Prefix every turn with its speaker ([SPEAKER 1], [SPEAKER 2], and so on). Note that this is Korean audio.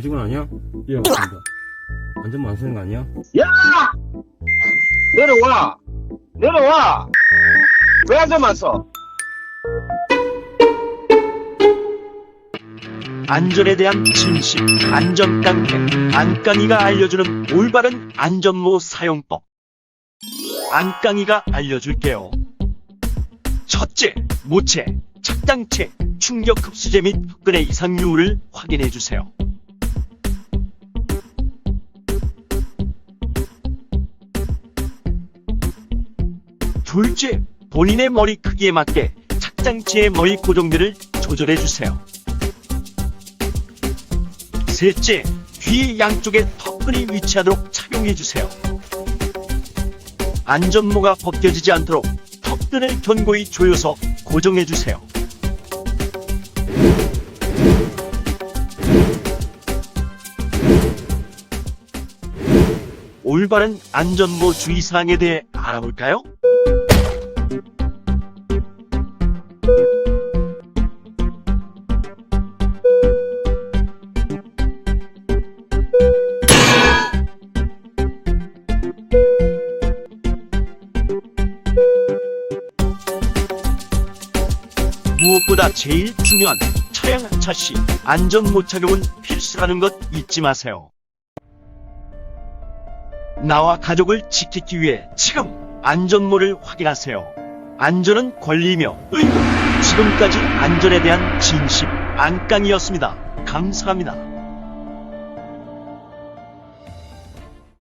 [SPEAKER 1] 직원 아니야?
[SPEAKER 2] 예, 맞습니다.
[SPEAKER 1] 안전모 안 쓰는 거 아니야?
[SPEAKER 3] 야! 내려와! 내려와! 왜 안전만 써?
[SPEAKER 4] 안전에 대한 진심, 안전깡패, 안깡이가 알려주는 올바른 안전모 사용법. 안깡이가 알려줄게요. 첫째, 모체, 착당체, 충격 흡수제 및 흡근의 이상유를 확인해 주세요. 둘째, 본인의 머리 크기에 맞게 착장체의 머리 고정비를 조절해 주세요. 셋째, 귀 양쪽에 턱끈이 위치하도록 착용해 주세요. 안전모가 벗겨지지 않도록 턱끈을 견고히 조여서 고정해 주세요. 올바른 안전모 주의사항에 대해 알아볼까요? 무엇보다 제일 중요한 차량 차시 안전 모 착용은 필수라는 것 잊지 마세요. 나와 가족을 지키기 위해 지금 안전모를 확인하세요. 안전은 권리이며 의무. 지금까지 안전에 대한 진심 안깡이었습니다. 감사합니다.